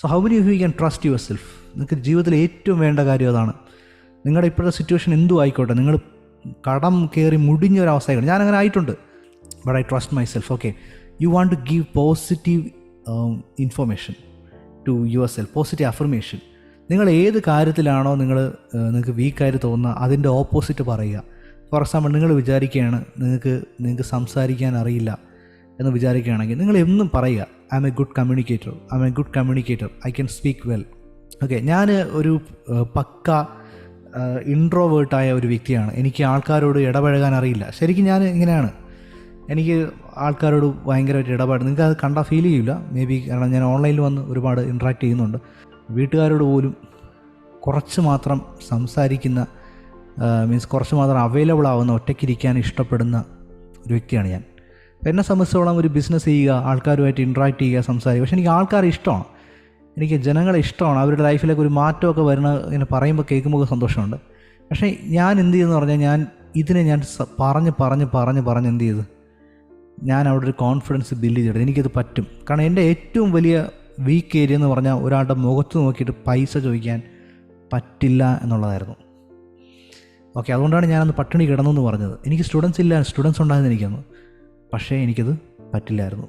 So how many you can trust yourself നിങ്ങൾക്ക് ജീവിതത്തിൽ ഏറ്റവും വേണ്ട കാര്യം അതാണ്. നിങ്ങളുടെ ഇപ്പോഴത്തെ സിറ്റുവേഷൻ എന്തും ആയിക്കോട്ടെ നിങ്ങൾ കടം കയറി മുടിഞ്ഞ ഒരു അവസ്ഥ ഞാൻ അങ്ങനെ ആയിട്ടുണ്ട്. But I trust myself okay you want to give positive information to yourself positive affirmation നിങ്ങൾ ഏത് കാര്യത്തിലാണോ നിങ്ങൾ നിങ്ങൾക്ക് വീക്കായിട്ട് തോന്നുന്ന അതിന്റെ ഓപ്പോസിറ്റ് പറയുക. ഫോർ എക്സാമ്പിൾ നിങ്ങൾ വിചാരിക്കുകയാണ് നിങ്ങൾക്ക് നിങ്ങൾക്ക് സംസാരിക്കാൻ അറിയില്ല. എന്ന് വിചാരിക്കുകയാണെങ്കിൽ നിങ്ങൾ എന്നും പറയുക I am a good communicator I am a good communicator I can speak well okay ഞാൻ ഒരു പക്ക ഇൻട്രോവേർട്ടായ ഒരു വ്യക്തിയാണ്. എനിക്ക് ആൾക്കാരോട് ഇടപഴകാൻ അറിയില്ല. ശരിക്കും ഞാൻ ഇങ്ങനെയാണ്. എനിക്ക് ആൾക്കാരോട് ഭയങ്കരമായിട്ട് ഇടപാട് നിങ്ങൾക്ക് അത് കണ്ടാൽ ഫീൽ ചെയ്യില്ല മേ ബി കാരണം ഞാൻ ഓൺലൈനിൽ വന്ന് ഒരുപാട് ഇൻട്രാക്ട് ചെയ്യുന്നുണ്ട്. വീട്ടുകാരോട് പോലും കുറച്ച് മാത്രം സംസാരിക്കുന്ന മീൻസ് കുറച്ച് മാത്രം അവൈലബിൾ ആവുന്ന ഒറ്റയ്ക്കിരിക്കാൻ ഇഷ്ടപ്പെടുന്ന ഒരു വ്യക്തിയാണ് ഞാൻ. എന്നെ സംബന്ധിച്ചോളം ഒരു ബിസിനസ് ചെയ്യുക ആൾക്കാരുമായിട്ട് ഇൻട്രാക്ട് ചെയ്യുക സംസാരിക്കുക. പക്ഷേ എനിക്ക് ആൾക്കാരെ ഇഷ്ടമാണ്. എനിക്ക് ജനങ്ങളെ ഇഷ്ടമാണ്. അവരുടെ ലൈഫിലേക്ക് ഒരു മാറ്റമൊക്കെ വരുന്ന ഇങ്ങനെ പറയുമ്പോൾ കേൾക്കുമ്പോൾ സന്തോഷമുണ്ട്. പക്ഷേ ഞാൻ എന്ത് ചെയ്തെന്ന് പറഞ്ഞാൽ ഞാൻ ഇതിനെ ഞാൻ പറഞ്ഞ് പറഞ്ഞ് പറഞ്ഞ് പറഞ്ഞ് എന്ത് ചെയ്തു? ഞാൻ അവിടെ ഒരു കോൺഫിഡൻസ് ബിൽഡ് ചെയ്തെടുത്തു എനിക്കത് പറ്റും. കാരണം എന്റെ ഏറ്റവും വലിയ വീക്ക് ഏരിയ എന്ന് പറഞ്ഞാൽ ഒരാളുടെ മുഖത്ത് നോക്കിയിട്ട് പൈസ ചോദിക്കാൻ പറ്റില്ല എന്നുള്ളതായിരുന്നു. ഓക്കെ അതുകൊണ്ടാണ് ഞാനന്ന് പട്ടിണി കിടന്നു എന്ന് പറഞ്ഞത്. എനിക്ക് സ്റ്റുഡൻസ് ഇല്ല സ്റ്റുഡൻസ് ഉണ്ടായിരുന്നു പക്ഷേ എനിക്കത് പറ്റില്ലായിരുന്നു.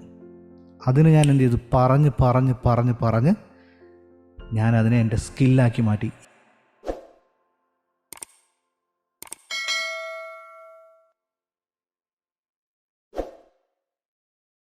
അതിന് ഞാൻ എന്ത് ചെയ്തു? പറഞ്ഞ് പറഞ്ഞ് പറഞ്ഞ് പറഞ്ഞ് ഞാൻ അതിനെ എന്റെ സ്കില്ലാക്കി മാറ്റി.